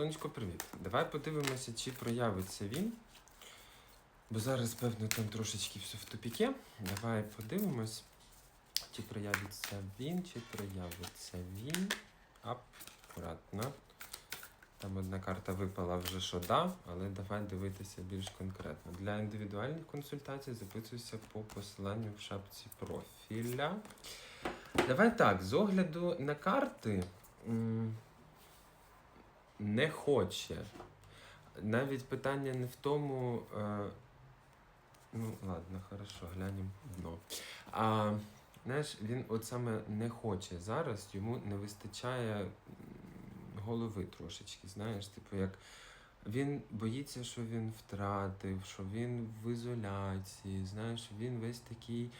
Сонечко, привіт. Давай подивимося, чи проявиться він. Бо зараз, певно, там трошечки все в тупіке. Давай подивимось, чи проявиться він, чи проявиться він. Акуратно. Там одна карта випала вже що да, але давай дивитися більш конкретно. Для індивідуальних консультацій записуйся по посиланню в шапці профіля. Давай так, з огляду на карти. Не хоче. Навіть питання не в тому. Е, ну, ладно, хорошо, глянемо дно. А, знаєш, він от саме не хоче зараз, йому не вистачає голови трошечки. Знаєш, типу, як він боїться, що він втратив, що він в ізоляції, знаєш, він весь такий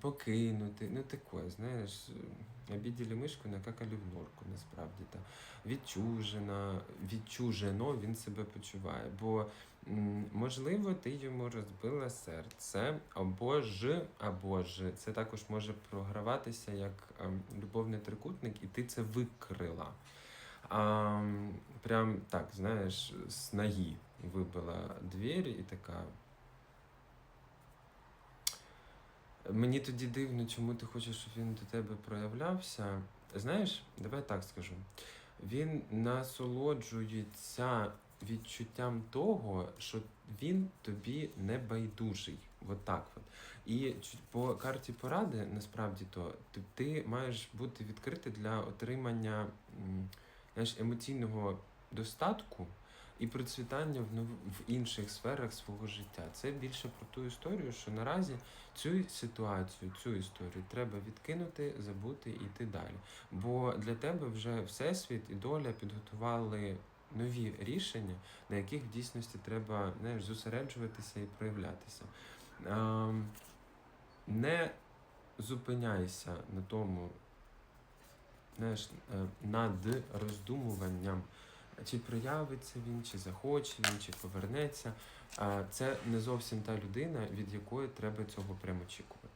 покинутий. Ну таке, знаєш, обіділи мишку, накакали в норку, насправді. Та. Відчужена, відчужено він себе почуває. Бо можливо, ти йому розбила серце, або ж, або ж це також може програватися як ем, любовний трикутник, і ти це викрила. А, прям так, знаєш, з ноги вибила двері і така. Мені тоді дивно, чому ти хочеш, щоб він до тебе проявлявся. Знаєш, давай так скажу. Він насолоджується відчуттям того, що він тобі не байдужий. От так от. І по карті поради, насправді то, ти, маєш бути відкритий для отримання знаєш, емоційного достатку і процвітання в, в інших сферах свого життя. Це більше про ту історію, що наразі цю ситуацію, цю історію треба відкинути, забути і йти далі. Бо для тебе вже всесвіт і доля підготували нові рішення, на яких в дійсності треба знаєш, зосереджуватися і проявлятися. Не зупиняйся на тому, знаєш, е, над роздумуванням, чи проявиться він, чи захоче він, чи повернеться. Це не зовсім та людина, від якої треба цього прямо очікувати.